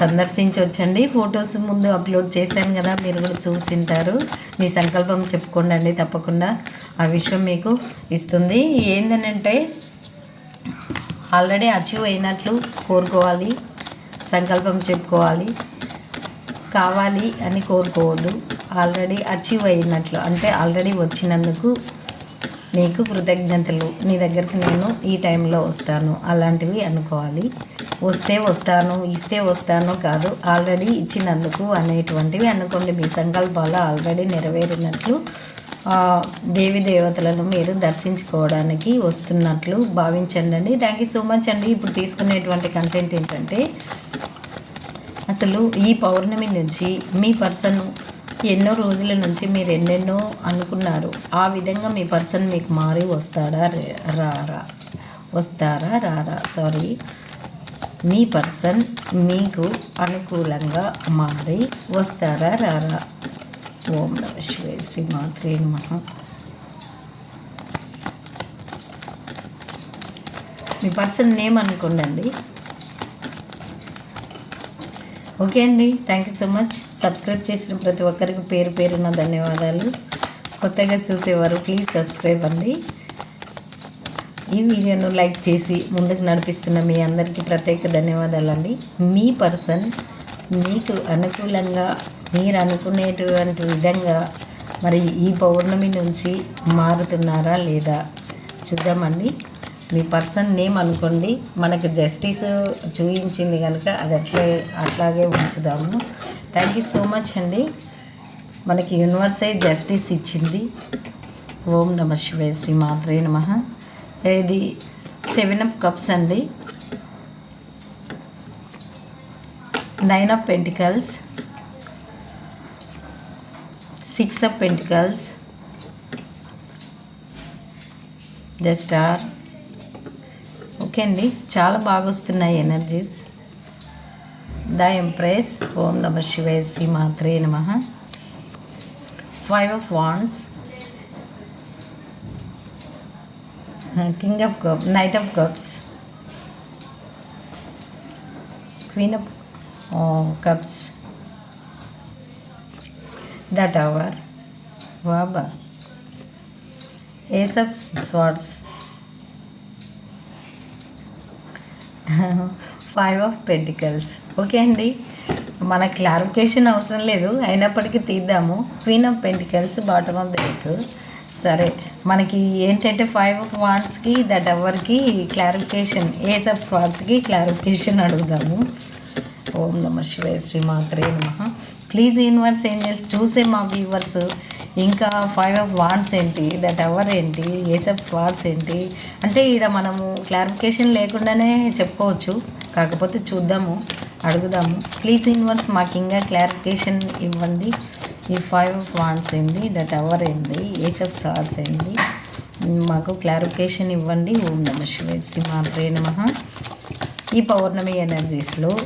సందర్శించవచ్చండి photos ముందు upload చేశాను కదా మీరు కూడా చూసింటారు. మీ సంకల్పం చెప్పుకోండి తప్పకుండా. ఆ విషయం మీకు ఇస్తుంది. ఏంటనంటే ఆల్రెడీ అచీవ్ అయినట్లు కోరుకోవాలి సంకల్పం చెప్పుకోవాలి కావాలి అని కోరుకోవద్దు. ఆల్రెడీ అచీవ్ అయినట్లు అంటే ఆల్రెడీ వచ్చినందుకు నీకు కృతజ్ఞతలు. నీ దగ్గరికి నేను ఈ టైంలో వస్తాను. అలాంటివి అనుకోవాలి. వస్తే వస్తాను ఇస్తే వస్తాను కాదు. ఆల్రెడీ ఇచ్చినందుకు అనేటువంటివి అనుకోండి. మీ సంకల్పాలు ఆల్రెడీ నెరవేరినట్లు దేవి దేవతలను మీరు దర్శించుకోవడానికి వస్తున్నట్లు భావించండి అండి. థ్యాంక్ యూ సో మచ్ అండి. ఇప్పుడు తీసుకునేటువంటి కంటెంట్ ఏంటంటే అసలు ఈ పౌర్ణమి నుంచి మీ పర్సన్ ఎన్నో రోజుల నుంచి మీరు ఎన్నెన్నో అనుకున్నారు. ఆ విధంగా మీ పర్సన్ మీకు మారి వస్తాడా? రారా? వస్తారా? రారా? సారీ. మీ పర్సన్ మీకు అనుకూలంగా మారి వస్తారా? రారా? ఓం నమ శివే శ్రీ మాత్రే నమః. మీ పర్సన్ నేమ్ అనుకోండి ఓకే అండి thank you so much subscribe చేసిన ప్రతి ఒక్కరికి పేరు పేరున ధన్యవాదాలు. కొత్తగా చూసేవారు ప్లీజ్ సబ్స్క్రైబ్ అండి. ఈ వీడియోను లైక్ చేసి ముందుకు నడిపిస్తున్న మీ అందరికీ ప్రత్యేక ధన్యవాదాలు అండి మీ పర్సన్ మీకు అనుకూలంగా మీరు అనుకునేటువంటి విధంగా మరి ఈ పౌర్ణమి నుంచి మారుతున్నారా లేదా చూద్దామండి. మీ పర్సన్ నేమ్ అనుకోండి మనకు జస్టిస్ చూపించింది కనుక అది అట్లే అట్లాగే ఉంచుదాము. థ్యాంక్ యూ సో మచ్ అండి. మనకి యూనివర్సే జస్టిస్ ఇచ్చింది. ఓం నమ శివాయ శ్రీ మాత్రే నమ. ఇది సెవెన్ అప్ కప్స్ అండి. Nine of pentacles six of pentacles the star okay అండి. చాలా బాగా వస్తున్నాయి ఎనర్జీస్ ద ఎంప్రెస్ ఓం నమ శివాయ శ్రీ మాత్రే నమ. Five of wands king of cup knight of cups queen of cups the tower Baba ace of swords five of pentacles okay అండి. మన క్లారిఫికేషన్ అవసరం లేదు. అయినప్పటికీ తీద్దాము. Queen of pentacles bottom of the deck సరే. మనకి ఏంటంటే ఫైవ్ ఆఫ్ వార్డ్స్కి the ఎవర్కి క్లారిఫికేషన్ ఏస్ ఆఫ్ స్వార్డ్స్కి క్లారిఫికేషన్ అడుగుదాము. ఓం నమ శివాయ శ్రీ మాత్రే నమ. ప్లీజ్ యూనివర్స్ ఏంజల్స్ చూసే మా వ్యూవర్స్ ఇంకా ఫైవ్ ఆఫ్ వాన్స్ ఏంటి దట్ అవర్ ఏంటి ఏస్ ఆఫ్ ఏంటి అంటే ఇక్కడ మనము క్లారిఫికేషన్ లేకుండానే చెప్పుకోవచ్చు. కాకపోతే చూద్దాము అడుగుదాము. ప్లీజ్ ఇన్వర్స్ మాకు ఇంకా క్లారిఫికేషన్ ఇవ్వండి. ఈ ఫైవ్ ఆఫ్ వాన్స్ ఏంది దట్ అవర్ ఏంది ఏస్ ఆఫ్ ఏంది మాకు క్లారిఫికేషన్ ఇవ్వండి. ఓం నమ శివే శ్రీ మాత్రే నమ. ఈ పౌర్ణమి ఎనర్జీస్లో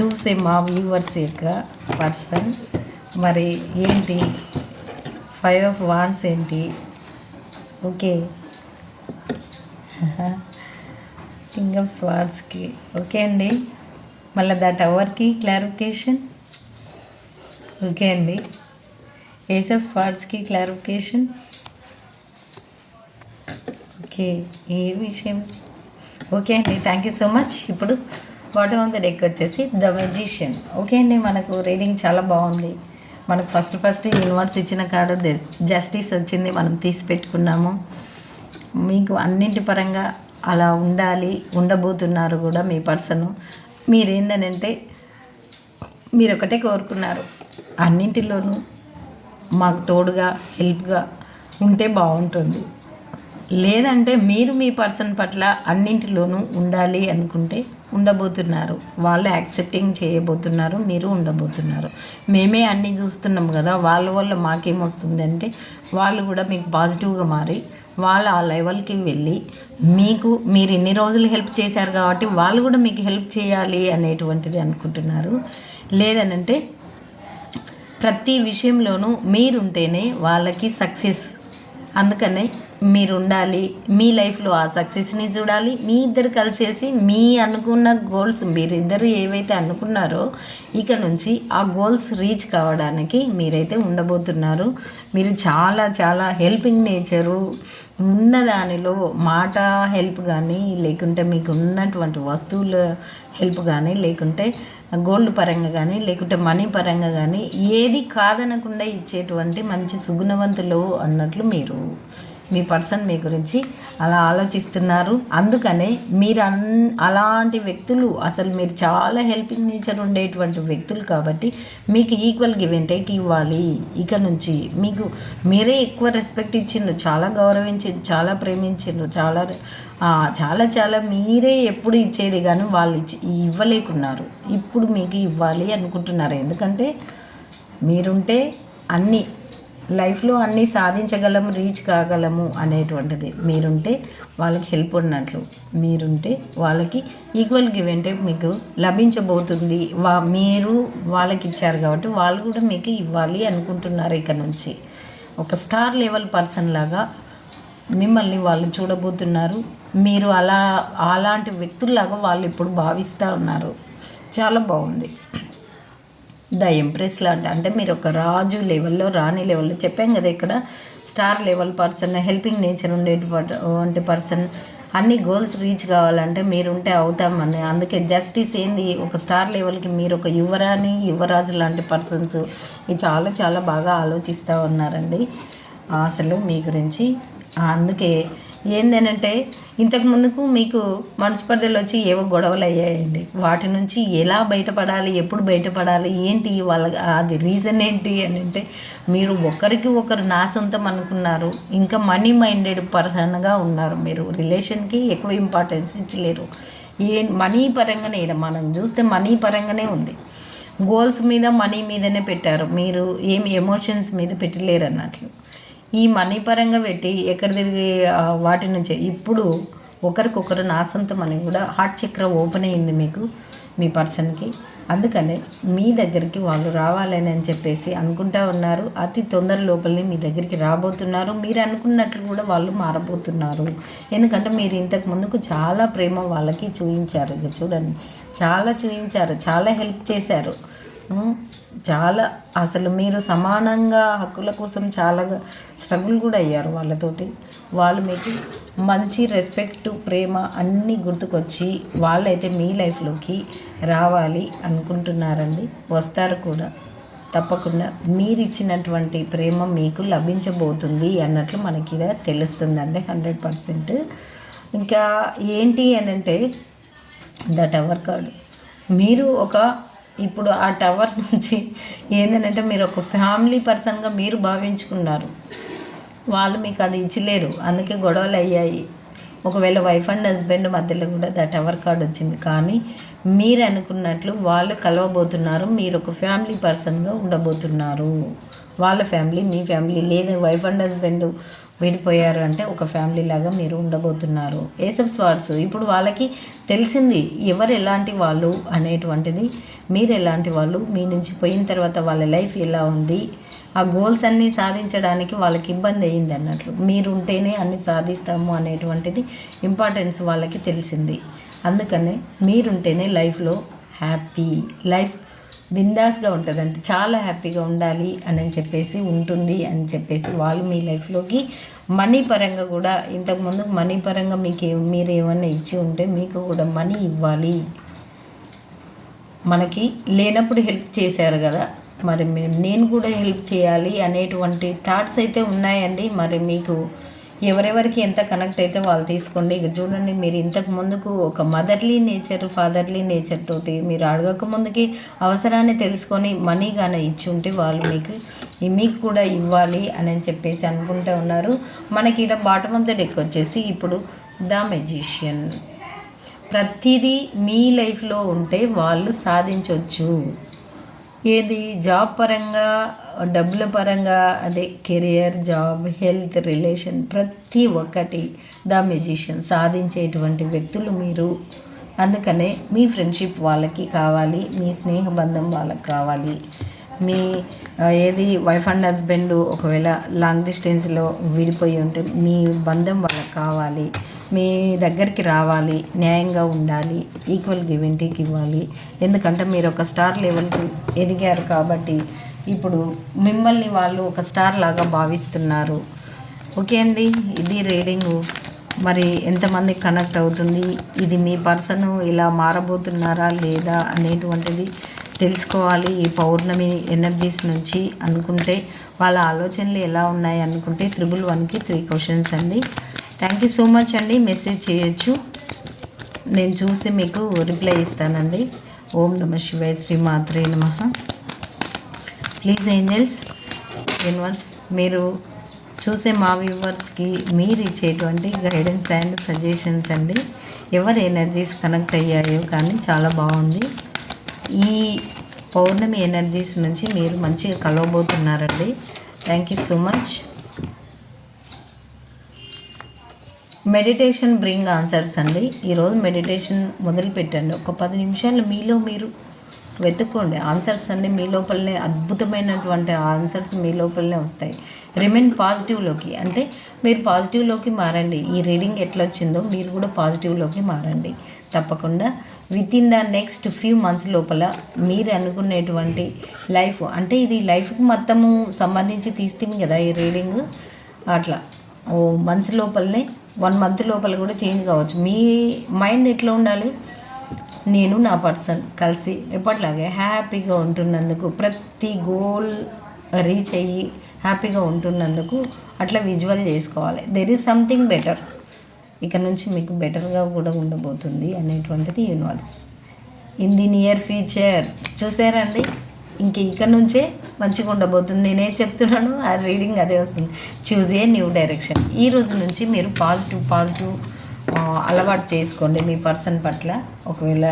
చూసే మా వ్యూవర్స్ యొక్క పర్సన్ మరి ఏంటి? ఫైవ్ ఆఫ్ వాన్స్ ఏంటి? ఓకే. కింగ్ ఆఫ్ స్వార్డ్స్కి ఓకే అండి. మళ్ళీ ద టవర్కి క్లారిఫికేషన్ ఓకే అండి. ఏస్ ఆఫ్ స్వార్డ్స్కి క్లారిఫికేషన్ ఓకే. ఏ విషయం? ఓకే అండి. థ్యాంక్ యూ సో మచ్ ఇప్పుడు బాటమ్ ఆఫ్ ద డెక్ వచ్చేసి ద మెజిషియన్ ఓకే అండి. మనకు రీడింగ్ చాలా బాగుంది. మనకు ఫస్ట్ ఫస్ట్ యూనివర్స్ ఇచ్చిన కార్డు జస్టిస్ వచ్చింది మనం తీసి పెట్టుకున్నాము. మీకు అన్నింటి పరంగా అలా ఉండాలి ఉండబోతున్నారు కూడా మీ పర్సన్ మీరేందనంటే మీరు ఒకటే కోరుకున్నారు. అన్నింటిలోనూ మాకు తోడుగా హెల్ప్గా ఉంటే బాగుంటుంది. లేదంటే మీరు మీ పర్సన్ పట్ల అన్నింటిలోనూ ఉండాలి అనుకుంటే ఉండబోతున్నారు. వాళ్ళు యాక్సెప్టింగ్ చేయబోతున్నారు మీరు ఉండబోతున్నారు. మేమే అన్నీ చూస్తున్నాం కదా వాళ్ళ వల్ల మాకేమొస్తుంది అంటే వాళ్ళు కూడా మీకు పాజిటివ్గా మారి వాళ్ళు ఆ లెవెల్కి వెళ్ళి మీకు మీరు ఇన్ని రోజులు హెల్ప్ చేశారు కాబట్టి వాళ్ళు కూడా మీకు హెల్ప్ చేయాలి అనేటువంటిది అనుకుంటున్నారు. లేదనంటే ప్రతి విషయంలోనూ మీరుంటేనే వాళ్ళకి సక్సెస్. అందుకనే మీరు ఉండాలి మీ లైఫ్లో ఆ సక్సెస్ని చూడాలి మీ ఇద్దరు కలిసేసి మీ అనుకున్న గోల్స్ మీరిద్దరు ఏవైతే అనుకున్నారో ఇక నుంచి ఆ గోల్స్ రీచ్ కావడానికి మీరైతే ఉండబోతున్నారు. మీరు చాలా చాలా హెల్పింగ్ నేచరు ఉన్న దానిలో మాట హెల్ప్ కానీ లేకుంటే మీకు ఉన్నటువంటి వస్తువుల హెల్ప్ కానీ లేకుంటే గోల్డ్ పరంగా కానీ లేకుంటే మనీ పరంగా కానీ ఏది కాదనకుండా ఇచ్చేటువంటి మంచి సుగుణవంతులు అన్నట్లు మీరు మీ పర్సన్ మీ గురించి అలా ఆలోచిస్తున్నారు. అందుకనే మీరు అన్ అలాంటి వ్యక్తులు అసలు మీరు చాలా హెల్పింగ్ నేచర్ ఉండేటువంటి వ్యక్తులు కాబట్టి మీకు ఈక్వల్ గివ్ అండ్ టేక్ ఇవ్వాలి. ఇక నుంచి మీకు మీరే ఎక్కువ రెస్పెక్ట్ ఇచ్చిండ్రు చాలా గౌరవించిండ్రు చాలా ప్రేమించిండ్రు చాలా చాలా చాలా మీరే ఎప్పుడు ఇచ్చేది కానీ వాళ్ళు ఇచ్చి ఇవ్వలేకున్నారు. ఇప్పుడు మీకు ఇవ్వాలి అనుకుంటున్నారు. ఎందుకంటే మీరుంటే అన్నీ లైఫ్లో అన్నీ సాధించగలము రీచ్ కాగలము అనేటువంటిది. మీరుంటే వాళ్ళకి హెల్ప్ ఉన్నట్లు. మీరుంటే వాళ్ళకి ఈక్వల్ గివ్ అంటే మీకు లభించబోతుంది. వా మీరు వాళ్ళకి ఇచ్చారు కాబట్టి వాళ్ళు కూడా మీకు ఇవ్వాలి అనుకుంటున్నారు ఇక నుంచి. ఒక స్టార్ లెవెల్ పర్సన్ లాగా మిమ్మల్ని వాళ్ళు చూడబోతున్నారు. మీరు అలా అలాంటి వ్యక్తుల్లాగా వాళ్ళు ఇప్పుడు భావిస్తూ ఉన్నారు. చాలా బాగుంది. ద ఎంప్రెస్ లాంటి అంటే మీరు ఒక రాజు లెవెల్లో రాణి లెవెల్లో చెప్పాం కదా ఇక్కడ star level person helping nature ఉండేటువంటి పర్సన్ అన్ని గోల్స్ రీచ్ కావాలంటే మీరుంటే అవుతామని అందుకే జస్టిస్ ఏంది ఒక స్టార్ లెవెల్కి మీరు ఒక యువరాణి యువరాజు లాంటి పర్సన్స్ ఇవి చాలా చాలా బాగా ఆలోచిస్తూ ఉన్నారండి. అసలు మీ గురించి అందుకే ఏందనంటే ఇంతకు ముందుకు మీకు మనస్పర్ధలు వచ్చి ఏవో గొడవలు అయ్యాయండి వాటి నుంచి ఎలా బయటపడాలి ఎప్పుడు బయటపడాలి ఏంటి వాళ్ళ అది రీజన్ ఏంటి అని అంటే మీరు ఒకరికి ఒకరు నా సొంతం అనుకున్నారు ఇంకా మనీ మైండెడ్ పర్సన్గా ఉన్నారు మీరు. రిలేషన్కి ఎక్కువ ఇంపార్టెన్స్ ఇచ్చలేరు. ఏ మనీ పరంగానే మనం చూస్తే మనీ పరంగానే ఉంది. గోల్స్ మీద మనీ మీదనే పెట్టారు. మీరు ఏమి ఎమోషన్స్ మీద పెట్టలేరు అన్నట్లు ఈ మనీ పరంగా పెట్టి ఎక్కడ తిరిగి వాటి నుంచే ఇప్పుడు ఒకరికొకరు నా సొంతం అని కూడా హార్ట్ చక్ర ఓపెన్ అయింది మీకు మీ పర్సన్కి. అందుకనే మీ దగ్గరికి వాళ్ళు రావాలని అని చెప్పేసి అనుకుంటా ఉన్నారు. అతి తొందర లోపలనే మీ దగ్గరికి రాబోతున్నారు. మీరు అనుకున్నట్లు కూడా వాళ్ళు మారబోతున్నారు. ఎందుకంటే మీరు ఇంతకు ముందుకు చాలా ప్రేమ వాళ్ళకి చూయించారు. ఇక చూడండి చాలా చూపించారు చాలా హెల్ప్ చేశారు. చాలా అసలు మీరు సమానంగా హక్కుల కోసం చాలా స్ట్రగుల్ కూడా అయ్యారు వాళ్ళతోటి. వాళ్ళు మీకు మంచి రెస్పెక్ట్ ప్రేమ అన్నీ గుర్తుకొచ్చి వాళ్ళైతే మీ లైఫ్లోకి రావాలి అనుకుంటున్నారండి. వస్తారు కూడా. తప్పకుండా మీరు ఇచ్చినటువంటి ప్రేమ మీకు లభించబోతుంది అన్నట్లు మనకి తెలుస్తుందండి హండ్రెడ్ పర్సెంట్. ఇంకా ఏంటి అని అంటే ద టవర్ కార్డు. మీరు ఒక ఇప్పుడు ఆ టవర్ నుంచి ఏంటంటే మీరు ఒక ఫ్యామిలీ పర్సన్గా మీరు భావించుకున్నారు. వాళ్ళు మీకు అది ఇచ్చలేరు. అందుకే గొడవలు అయ్యాయి. ఒకవేళ వైఫ్ అండ్ హస్బెండ్ మధ్యలో కూడా ద టవర్ కార్డ్ వచ్చింది. కానీ మీరు అనుకున్నట్లు వాళ్ళు కలవబోతున్నారు. మీరు ఒక ఫ్యామిలీ పర్సన్గా ఉండబోతున్నారు. వాళ్ళ ఫ్యామిలీ మీ ఫ్యామిలీ. లేదా వైఫ్ అండ్ హస్బెండ్ విడిపోయారు అంటే ఒక ఫ్యామిలీ లాగా మీరు ఉండబోతున్నారు. ఏసప్ స్వార్ట్స్ ఇప్పుడు వాళ్ళకి తెలిసింది ఎవరు ఎలాంటి వాళ్ళు అనేటువంటిది మీరు ఎలాంటి వాళ్ళు మీ నుంచి పోయిన తర్వాత వాళ్ళ లైఫ్ ఎలా ఉంది ఆ గోల్స్ అన్నీ సాధించడానికి వాళ్ళకి ఇబ్బంది అయ్యింది అన్నట్లు. మీరు ఉంటేనే అన్ని సాధిస్తాము అనేటువంటిది ఇంపార్టెన్స్ వాళ్ళకి తెలిసింది. అందుకనే మీరుంటేనే లైఫ్లో హ్యాపీ లైఫ్ బిందాస్గా ఉంటుంది అంటే చాలా హ్యాపీగా ఉండాలి అని చెప్పేసి ఉంటుంది అని చెప్పేసి వాళ్ళు మీ లైఫ్లోకి మనీ పరంగా కూడా ఇంతకుముందు మనీ పరంగా మీకు మీరు ఏమన్నా ఇచ్చి ఉంటే మీకు కూడా మనీ ఇవ్వాలి. మనకి లేనప్పుడు హెల్ప్ చేశారు కదా. మరి నేను కూడా హెల్ప్ చేయాలి అనేటువంటి థాట్స్ అయితే ఉన్నాయండి. మరి మీకు ఎవరెవరికి ఎంత కనెక్ట్ అయితే వాళ్ళు తీసుకోండి. ఇక చూడండి మీరు ఇంతకు ముందుకు ఒక మదర్లీ నేచర్ ఫాదర్లీ నేచర్ తోటి మీరు అడగక ముందుకి అవసరాన్ని తెలుసుకొని మనీ కానీ ఇచ్చి ఉంటే వాళ్ళు మీకు మీకు కూడా ఇవ్వాలి అని చెప్పేసి అనుకుంటూ ఉన్నారు. మనకి ఇక్కడ బాటమ్ ఆఫ్ ద డెక్ వచ్చేసి ఇప్పుడు ద మెజిషియన్ ప్రతిదీ మీ లైఫ్లో ఉంటే వాళ్ళు సాధించవచ్చు ఏది? జాబ్ పరంగా డబ్బుల పరంగా అదే కెరియర్ జాబ్ హెల్త్ రిలేషన్ ప్రతి ఒక్కటి ద మ్యూజిషియన్ సాధించేటువంటి వ్యక్తులు మీరు. అందుకనే మీ ఫ్రెండ్షిప్ వాళ్ళకి కావాలి మీ స్నేహ బంధం వాళ్ళకి కావాలి. మీ ఏది? వైఫ్ అండ్ హస్బెండ్ ఒకవేళ లాంగ్ డిస్టెన్స్లో విడిపోయి ఉంటే మీ బంధం వాళ్ళకి కావాలి. మీ దగ్గరికి రావాలి న్యాయంగా ఉండాలి ఈక్వల్ గివెంటీకి ఇవ్వాలి ఎందుకంటే మీరు ఒక స్టార్ లెవెల్కి ఎదిగారు కాబట్టి ఇప్పుడు మిమ్మల్ని వాళ్ళు ఒక స్టార్ లాగా భావిస్తున్నారు. ఓకే అండి? ఇది రీడింగు. మరి ఎంతమంది కనెక్ట్ అవుతుంది? ఇది మీ పర్సన్ ఇలా మారబోతున్నారా లేదా అనేటువంటిది తెలుసుకోవాలి. ఈ పౌర్ణమి ఎనర్జీస్ నుంచి అనుకుంటే వాళ్ళ ఆలోచనలు ఎలా ఉన్నాయి అనుకుంటే త్రిబుల్ వన్కి త్రీ క్వశ్చన్స్ అండి. థ్యాంక్ యూ సో మచ్ అండి. మెసేజ్ చేయొచ్చు. నేను చూసి మీకు రిప్లై ఇస్తానండి. ఓం నమ శివాయ శ్రీ మాత్రే నమ. ప్లీజ్ ఏంజల్స్ యూనివర్స్ మీరు చూసే మా వ్యూవర్స్కి మీరు ఇచ్చేటువంటి గైడెన్స్ అండ్ సజెషన్స్ అండి. ఎవరి ఎనర్జీస్ కనెక్ట్ అయ్యాయో కానీ చాలా బాగుంది. ఈ పౌర్ణమి ఎనర్జీస్ నుంచి మీరు మంచిగా కలవబోతున్నారండి. Thank you so much meditation bring answers అండి. ఈరోజు మెడిటేషన్ మొదలు పెట్టండి. ఒక పది నిమిషాలు మీలో మీరు వెతుక్కోండి. ఆన్సర్స్ అన్ని మీ లోపలనే అద్భుతమైనటువంటి ఆన్సర్స్ మీ లోపలనే వస్తాయి. రిమైన్ పాజిటివ్లోకి అంటే మీరు పాజిటివ్లోకి మారండి. ఈ రీడింగ్ ఎట్లా వచ్చిందో మీరు కూడా పాజిటివ్లోకి మారండి. తప్పకుండా with in the next few months లోపల మీరు అనుకునేటువంటి లైఫ్ అంటే ఇది లైఫ్కి మొత్తము సంబంధించి తీస్తాం కదా ఈ రీడింగ్ అట్లా. ఓ మంత్స్ లోపలనే వన్ మంత్ లోపల కూడా చేంజ్ కావచ్చు. మీ మైండ్ ఎట్లా ఉండాలి? నేను నా పర్సన్ కలిసి ఎప్పట్లాగే హ్యాపీగా ఉంటున్నందుకు ప్రతి గోల్ రీచ్ అయ్యి హ్యాపీగా ఉంటున్నందుకు అట్లా విజువల్ చేసుకోవాలి. దెర్ ఈజ్ సంథింగ్ బెటర్ ఇక నుంచి మీకు బెటర్గా కూడా ఉండబోతుంది అనేటువంటిది universe in the near future చూసారండి ఇంక ఇక్కడ నుంచే మంచిగా ఉండబోతుంది. నేనే చెప్తున్నాను ఆ రీడింగ్ అదే వస్తుంది. చూజ్ ఏ న్యూ డైరెక్షన్ ఈ రోజు నుంచి మీరు పాజిటివ్ పాజిటివ్ అలవాటు చేసుకోండి మీ పర్సన్ పట్ల. ఒకవేళ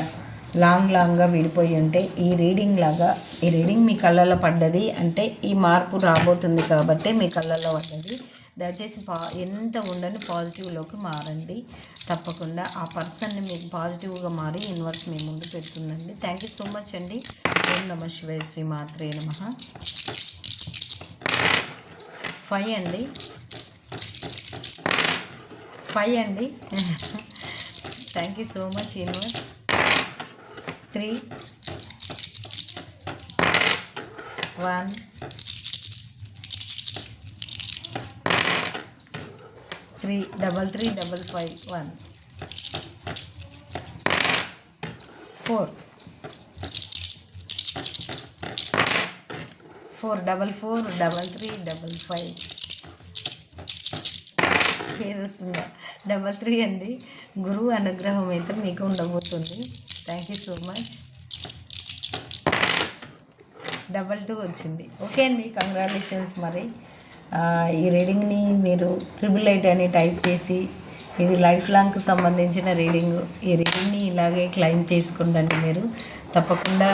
లాంగ్ లాంగ్గా విడిపోయి ఉంటే ఈ రీడింగ్ లాగా ఈ రీడింగ్ మీ కళ్ళలో పడ్డది అంటే ఈ మార్పు రాబోతుంది కాబట్టి మీ కళ్ళలో పడ్డది. దయచేసి పా ఎంత ఉండని పాజిటివ్లోకి మారండి. తప్పకుండా ఆ పర్సన్ని మీకు పాజిటివ్గా మారి ఇన్వర్స్ మీ ముందు పెడుతుందండి. థ్యాంక్ యూ సో మచ్ అండి. ఓం నమ శివయ శ్రీ మాత్రే నమ. ఫైవ్ అండి. ఫైవ్ అండి. Thank you so much universe three. One. Three double three double five one four four double four double three double five ఏది వస్తుందా డబల్ త్రీ అండి. గురువు అనుగ్రహం అయితే మీకు ఉండబోతుంది. Thank you so much double two వచ్చింది. ఓకే అండి. కంగ్రాచులేషన్స్ మరి. ఈ రీడింగ్ని మీరు ట్రిపుల్ ఎయిట్ అని టైప్ చేసి ఇది లైఫ్ లాంగ్కి సంబంధించిన రీడింగ్ ఈ రీడింగ్ని ఇలాగే క్లైమ్ చేసుకుంటండి మీరు. తప్పకుండా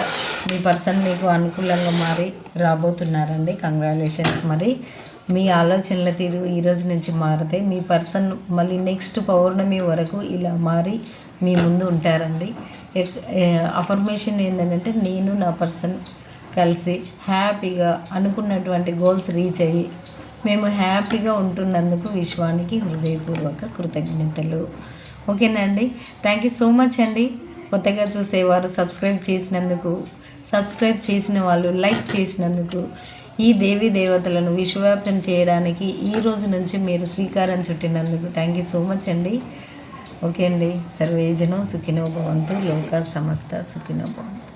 మీ పర్సన్ మీకు అనుకూలంగా మారి రాబోతున్నారండి. కంగ్రాచులేషన్స్ మరి. మీ ఆలోచనల తీరు ఈరోజు నుంచి మారితే మీ పర్సన్ మళ్ళీ నెక్స్ట్ పౌర్ణమి వరకు ఇలా మారి మీ ముందు ఉంటారండి. అఫర్మేషన్ ఏంటంటే నేను నా పర్సన్ కలిసి హ్యాపీగా అనుకున్నటువంటి గోల్స్ రీచ్ అయ్యి మేము హ్యాపీగా ఉంటున్నందుకు విశ్వానికి హృదయపూర్వక కృతజ్ఞతలు. ఓకేనా అండి? థ్యాంక్ యూ సో మచ్ అండి. కొత్తగా చూసేవారు సబ్స్క్రైబ్ చేసినందుకు సబ్స్క్రైబ్ చేసిన వాళ్ళు లైక్ చేసినందుకు ఈ దేవి దేవతలను విశ్వవ్యాప్తం చేయడానికి ఈ రోజు నుంచి మీరు శ్రీకారం చుట్టినందుకు థ్యాంక్ యూ సో మచ్ అండి. ఓకే అండి. సర్వేజనం సుఖినో భవంతు లోక సమస్త సుఖినో భవంతు.